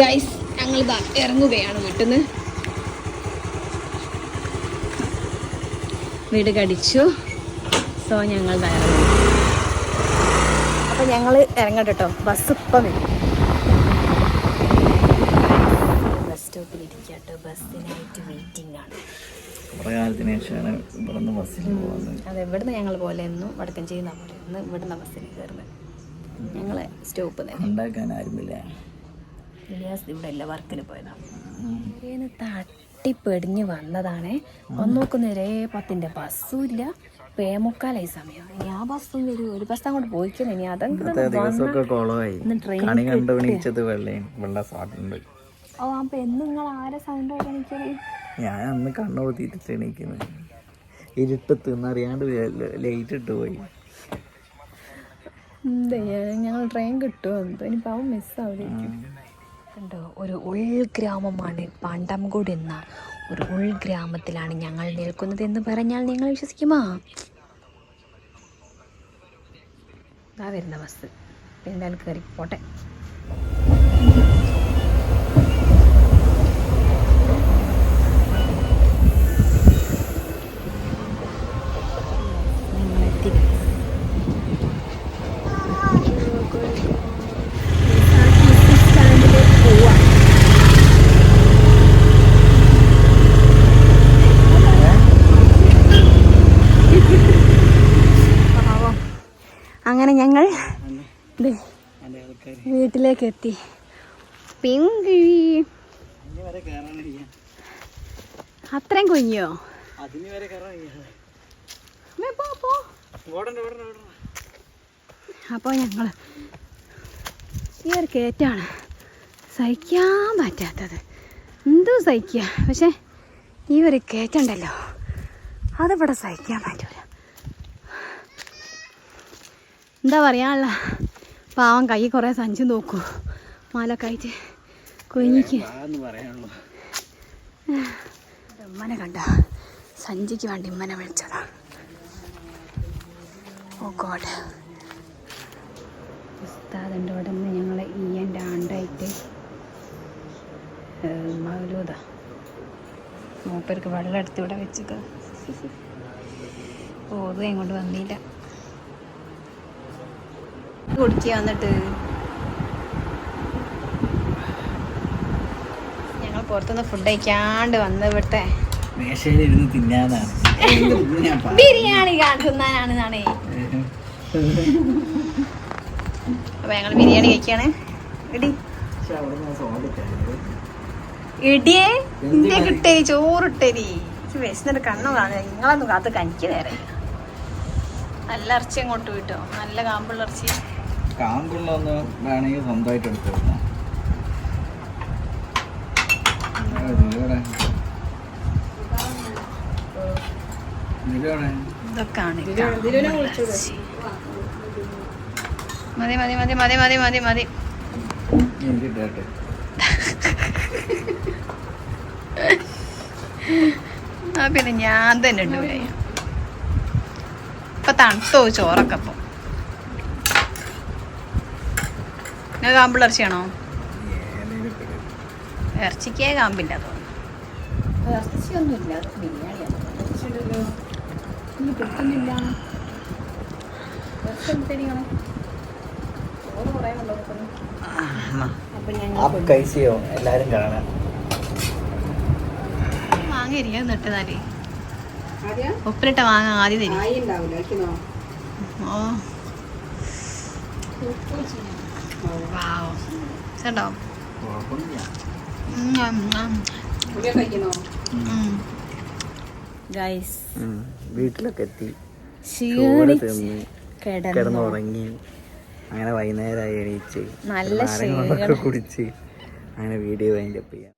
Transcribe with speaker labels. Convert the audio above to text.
Speaker 1: Guys ഞങ്ങൾ ഇറങ്ങുകയാണ് വീട്ടിൽ നിന്ന് വീട് കടിച്ചു. സോ ഞങ്ങൾ ഇറങ്ങി അപ്പം ഞങ്ങൾ ഇറങ്ങട്ടെ കേട്ടോ ബസ് ഇപ്പം വരും. ബസ് സ്റ്റോപ്പിൽ ഇരിക്കട്ടോ ബസ്സിനായിട്ട് വെയിറ്റിംഗ് ആണ്. അതെ ഇവിടുന്ന് ഞങ്ങൾ പോലെ എന്നും വടക്കഞ്ചേരി പോലെ ഇന്ന് ഇവിടുന്ന് ബസ്സിൽ കയറുന്നത് ഞങ്ങൾ സ്റ്റോപ്പ് തന്നെ
Speaker 2: ഉണ്ടാക്കാൻ ആരുമില്ല.
Speaker 1: ഇലിയാസ് ഇവിടെ എല്ലാ വർക്കിന് പോയതാണ് തട്ടിപ്പെടിഞ്ഞ് വന്നതാണേ. ഒന്ന് നോക്കുന്നവരെ പത്തിന്റെ ബസ്സും ഇല്ല പേമുക്കാലായി സമയം. ഇനി ആ ബസ്സും വരും ഒരു ബസ് അങ്ങോട്ട് പോയിക്കണം. ഇനി അതെങ്കിലും ഓ അപ്പൊ എന്നും നിങ്ങൾ ആരെ സൗണ്ട്
Speaker 2: ഞാൻ അന്ന് കണ്ണു പൊത്തിയിട്ട് എണീക്കുന്നത് ഇരുട്ടത്ത് അറിയാണ്ട് ലൈറ്റ് ഇട്ട് പോയി.
Speaker 1: എന്താ ഞങ്ങൾ ട്രെയിൻ കിട്ടുമോ എന്തോ ഇനി പാവം മിസ്സാവില്ലേക്കും കണ്ടോ? ഒരു ഉൾഗ്രാമമാണ് പാണ്ടംകോട് എന്ന ഒരു ഉൾഗ്രാമത്തിലാണ് ഞങ്ങൾ നിൽക്കുന്നത് എന്ന് പറഞ്ഞാൽ നിങ്ങൾ വിശ്വസിക്കുമോ? ആ വരുന്ന ബസ്. എന്തായാലും കയറി പോട്ടെ. വീട്ടിലേക്ക് എത്തി പിങ്കി. അത്രയും കുഞ്ഞോ
Speaker 2: അതിന് വരെ
Speaker 1: അമ്മേ, പോ, പോ. അപ്പോൾ ഞങ്ങൾ ഈ ഒരു കയറ്റാണ് സഹിക്കാൻ പറ്റാത്തത്. എന്തോ സഹിക്കുക പക്ഷെ ഈ ഒരു കയറ്റുണ്ടല്ലോ അതിവിടെ സഹിക്കാൻ പറ്റൂല. എന്താ പറയാനുള്ള? പാവം കൈ കുറേ സഞ്ചി നോക്കൂ. മാലൊക്കെ ആയിട്ട് കുഞ്ഞിക്ക് ഉമ്മനെ കണ്ട. സഞ്ചിക്ക് വേണ്ടി ഉമ്മനെ വിളിച്ചതാ. Oh God. ഉസ്താദിന്റെ ഇവിടെ നിന്ന് ഞങ്ങളെ ഈ എന്റെ ആണ്ടായിട്ട് മൗലൂത മൂപ്പർക്ക് വെള്ളം എടുത്ത് ഇവിടെ വെച്ചത് ഓതും ഇങ്ങോട്ട് വന്നില്ല. കുടിക്കുക എന്നിട്ട്. ഞങ്ങൾ പുറത്തുനിന്ന് ഫുഡ് കഴിക്കാണ്ട് വന്ന് ഇവിടുത്തെ
Speaker 2: മേശയിലിരുന്ന് തിന്നാനാണ്.
Speaker 1: ബിരിയാണി തിന്നാനാണെന്നാണേ. അപ്പൊ ഞങ്ങൾ ബിരിയാണി കഴിക്കാണ്. ഇടി. ഇടിയേ ഇന്ത്യ കിട്ടേ ചോറിട്ടേരി. വിശന്നിട്ട് കണ്ണു കാണുക. നിങ്ങളൊന്നും കാത്ത് കനിക്ക് നേരെ നല്ല ഇറച്ചി അങ്ങോട്ട് വിട്ടോ. നല്ല കാമ്പുള്ള ഇറച്ചി.
Speaker 2: കാമ്പുള്ളൊന്ന് വേണമെങ്കിൽ സ്വന്തമായിട്ട് എടുത്തിരുന്നു
Speaker 1: ഇതൊക്കെയാണ് ഇറച്ചി. മതി മതി മതി മതി മതി മതി മതി.
Speaker 2: എനിക്കിട്ടെ
Speaker 1: ആ പിന്നെ ഞാൻ തന്നെ ഉണ്ട്. ഇപ്പൊ തണുത്തോ ചോറൊക്കെ ഇപ്പൊ. ഞാൻ കാമ്പിൾ ഇറച്ചിയാണോ ഇറച്ചിക്കേ കാമ്പില്ല തോന്നുന്നു. ഇറച്ചിയൊന്നുമില്ല ബിരിയാണിയാണ് കിട്ടുന്നില്ല.
Speaker 2: എല്ലാരും
Speaker 1: ഉപ്പിലിട്ട മാങ്ങ ആദ്യം തരും. ഓ.
Speaker 2: ഉം. വീട്ടിലൊക്കെ എത്തി. കിടന്നുറങ്ങി. അങ്ങനെ വൈകുന്നേരമായി എണീച്ച്.
Speaker 1: നല്ല
Speaker 2: കുടിച്ച്. അങ്ങനെ വീഡിയോ വൈൻഡപ്പ് ചെയ്യാം.